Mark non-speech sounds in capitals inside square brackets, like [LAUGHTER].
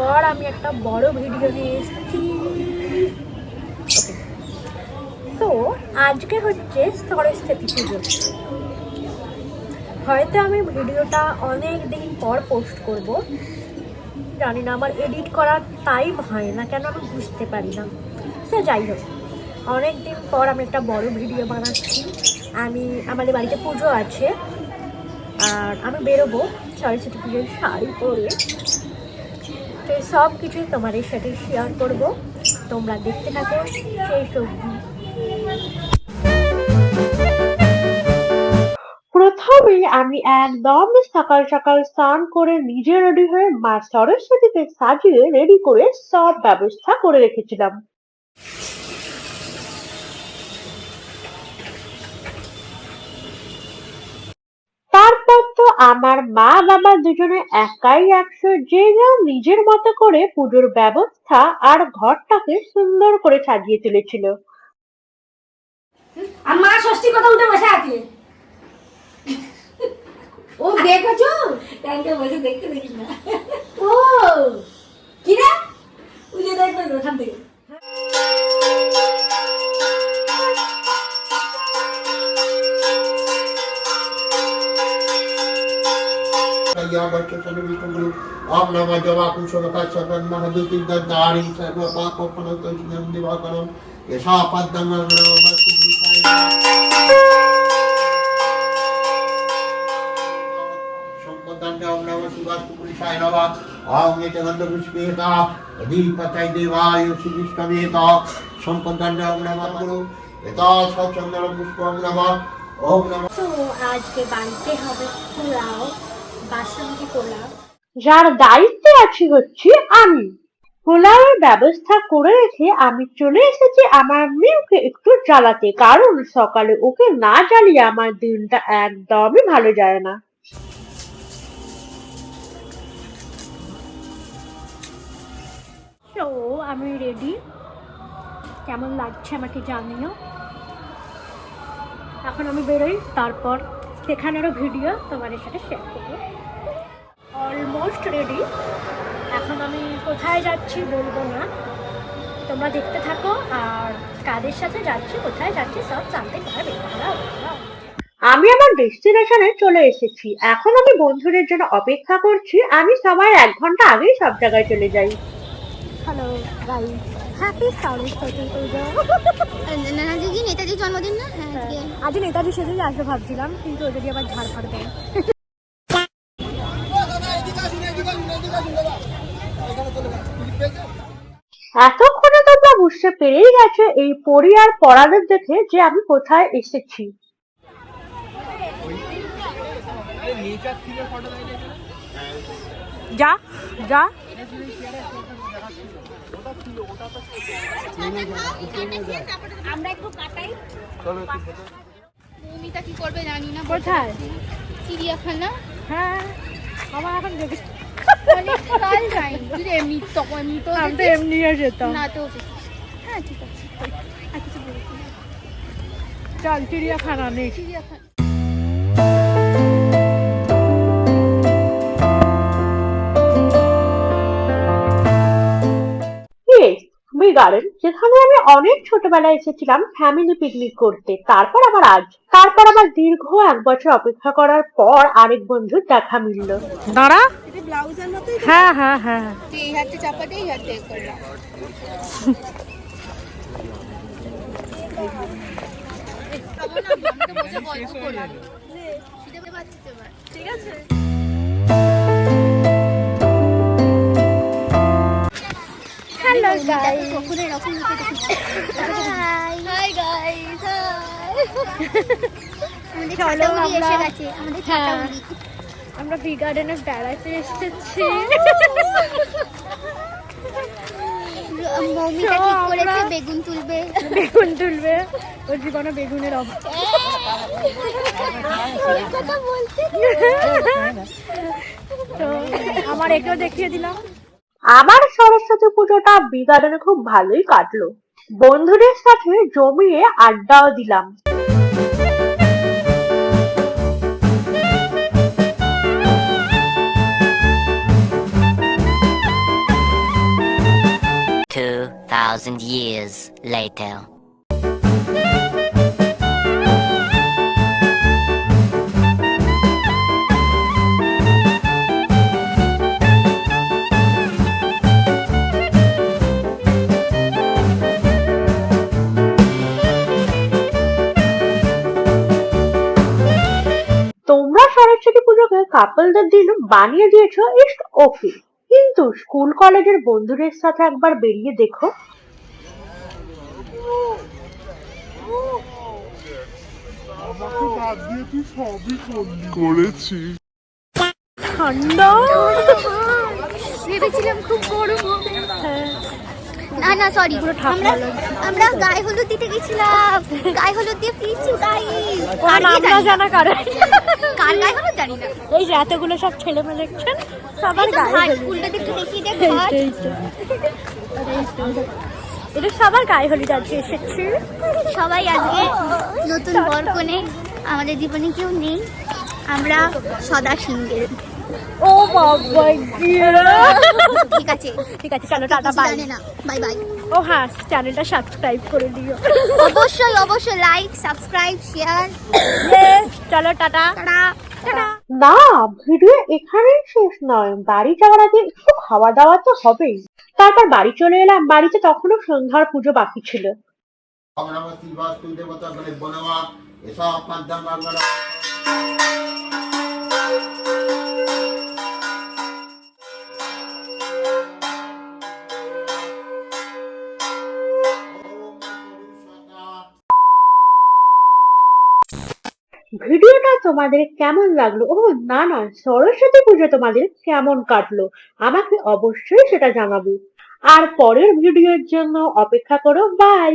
পর আমি একটা বড় ভিডিও নিয়ে এসেছি। তো আজকে হচ্ছে সরস্বতী পুজো। হয়তো আমি ভিডিওটা অনেক দিন পর পোস্ট করব। জানি না, আমার এডিট করার টাইম হয় না, কেন আমি বুঝতে পারি না। সে যাই হোক, অনেক দিন পর আমি একটা বড় ভিডিও বানাচ্ছি। আমি, আমাদের বাড়িতে পুজো আছে। আর আমি বেরোবো সরস্বতী পুজোর শাড়ি পরে। তো সব কিছুই তোমাদের সাথে শেয়ার করব। তোমরা দেখতে থাকো, সেই সবজি। প্রথমে আমি একদম সকাল সকাল স্নান করে নিজে রেডি হয়ে মা সরস্বতীকে সাজিয়ে রেডি করে সব ব্যবস্থা করে রেখেছিলাম। তারপর তো আমার মা বাবা দুজনে একাই একশো যে যা নিজের মতো করে পুজোর ব্যবস্থা আর ঘরটাকে সুন্দর করে সাজিয়ে তুলেছিল। আর মা ষষ্ঠী কথা উঠে বসে আছে। ও দেখেছ? [LAUGHS] ট্যাঙ্কে বসে দেখতে দেখি না। ओम नमः जवाकुशलकाशकं महदुतिर्दद्दारि सर्वपापफलतोषिणं दिवाकरं यशा সম্পদান্তে ওম নমঃ শিবাস্তু পুরুষায় নমঃ ওম নিত্যগন্ধ পুষ্পেত দীপতাই দেবায় শ্রীকৃষ্ণমেত সম্পদান্তে ওম নমঃ গুরু এতা সচন্দন পুষ্প ওম নমঃ ওম নমঃ তো আজকে বাড়িতে হবে পোলাও বাসন্তী পোলাও যার দায়িত্বে আছি হচ্ছে আমি। পোলাওয়ের ব্যবস্থা করে রেখে আমি চলে এসেছি আমার মেয়েকে একটু জ্বালাতে। কারণ সকালে ওকে না জ্বালিয়ে আমার দিনটা একদমই ভালো যায় না। তো আমি রেডি কেমন লাগছে আমাকে জানিও? এখন আমি বেরোই তারপর সেখানেরও ভিডিও তোমাদের সাথে শেয়ার করব। অলমোস্ট রেডি এখন আমি কোথায় যাচ্ছি বলব না। তোমরা দেখতে থাকো আর কাদের সাথে যাচ্ছি কোথায় যাচ্ছি সব জানতে পারবে। আমি আমার ডেস্টিনেশনে চলে এসেছি। এখন আমি বন্ধুদের জন্য অপেক্ষা করছি। আমি সবার এক ঘণ্টা আগেই সব জায়গায় চলে যাই। হ্যালো হ্যাপি সরস্বতী পুজো জন্মদিন না? হ্যাঁ আজকে। আজ নেতাজি সেজে আসবে ভাবছিলাম কিন্তু ও যদি আবার ঝাড় ফাড় দেয় এতক্ষণে তোমরা বুঝতে পেরেই গেছে এই পরি আর পরাদের দেখে যে আমি কোথায় এসেছি। যা যা। আমরা একটু কাটাই মৌমিতা কি করবে জানি না কোথায়? চিড়িয়াখানা। হ্যাঁ আমার এখন দেখে অনেক যাই। যদি এমনি তখন এমনি তো আমি তো এমনিও যেতাম। না তো হ্যাঁ ঠিক আছে। আর কিছু বলছি চল চিড়িয়াখানা নেই চিড়িয়াখানা। Yes, গার্ডেন যেখানে আমি অনেক ছোটবেলায় এসেছিলাম ফ্যামিলি পিকনিক করতে। তারপর আবার আজ। তারপর আবার দীর্ঘ এক বছর অপেক্ষা করার পর আরেক বন্ধুর দেখা মিলল। দাঁড়া। ব্লাউজের হ্যাঁ হ্যাঁ হ্যাঁ। এই হাতে চাপাতে এই হাতে করলাম। [LAUGHS] ঠিক আছে? হাই গাইস আমাদের চলো আমরা- এসে গেছে আমাদের ছাতা হ্যাঁ। আমরা বি গার্ডেনে বেড়াতে এসেছি। মৌমিতা ঠিক করেছে বেগুন তুলবে। বেগুন তুলবে। ওর জীবনে বেগুনের অভাব। তো আমার একেও দেখিয়ে দিলাম। আমার সরস্বতী পুজোটা বিগার্ডেনে খুব ভালোই কাটলো বন্ধুদের সাথে জমিয়ে আড্ডাও দিলাম Two thousand years later. কাপলদের দিন বানিয়ে দিয়েছ ইটস ওকে কিন্তু স্কুল কলেজের বন্ধুদের সাথে একবার বেরিয়ে দেখো। ঠান্ডা। ভেবেছিলাম খুব গরম হবে না না সরি আমরা। আমরা গায়ে হলুদ দিতে গেছিলাম। গায়ে হলুদ দিয়ে ফিরছি গাই নাম না জানা কারণ কার। গায়ে হলুদ জানি না। এই যে এতগুলো সব ছেলে মেয়ে দেখছেন সবার গায়ে হলুদ। উল্টো দিকটা দেখিয়ে দে এই ঘাট। তো, এই তো। এটা সবার গায়ে হলুদ আজকে এসেছে। সবাই আজকে নতুন বর কনে আমাদের জীবনে কেউ নেই। আমরা সদা সিঙ্গেল বাবা [LAUGHS] ঠিক আছে ঠিক আছে চলো টাটা বাই না বাই বাই ও হ্যাঁ চ্যানেলটা সাবস্ক্রাইব করে দিও। অবশ্যই অবশ্যই লাইক সাবস্ক্রাইব শেয়ার চলো টাটা। না ভিডিও এখানেই শেষ নয়। বাড়ি যাওয়ার আগে একটু খাওয়া দাওয়া তো হবেই। তারপর বাড়ি চলে এলাম। বাড়িতে তখনও সন্ধ্যার পুজো বাকি ছিল। দেবতা বনবা এসব তোমাদের কেমন লাগল? ও না না, সরস্বতী পুজো তোমাদের কেমন কাটলো? আমাকে অবশ্যই সেটা জানাবে। আর পরের ভিডিওর জন্য অপেক্ষা করো। বাই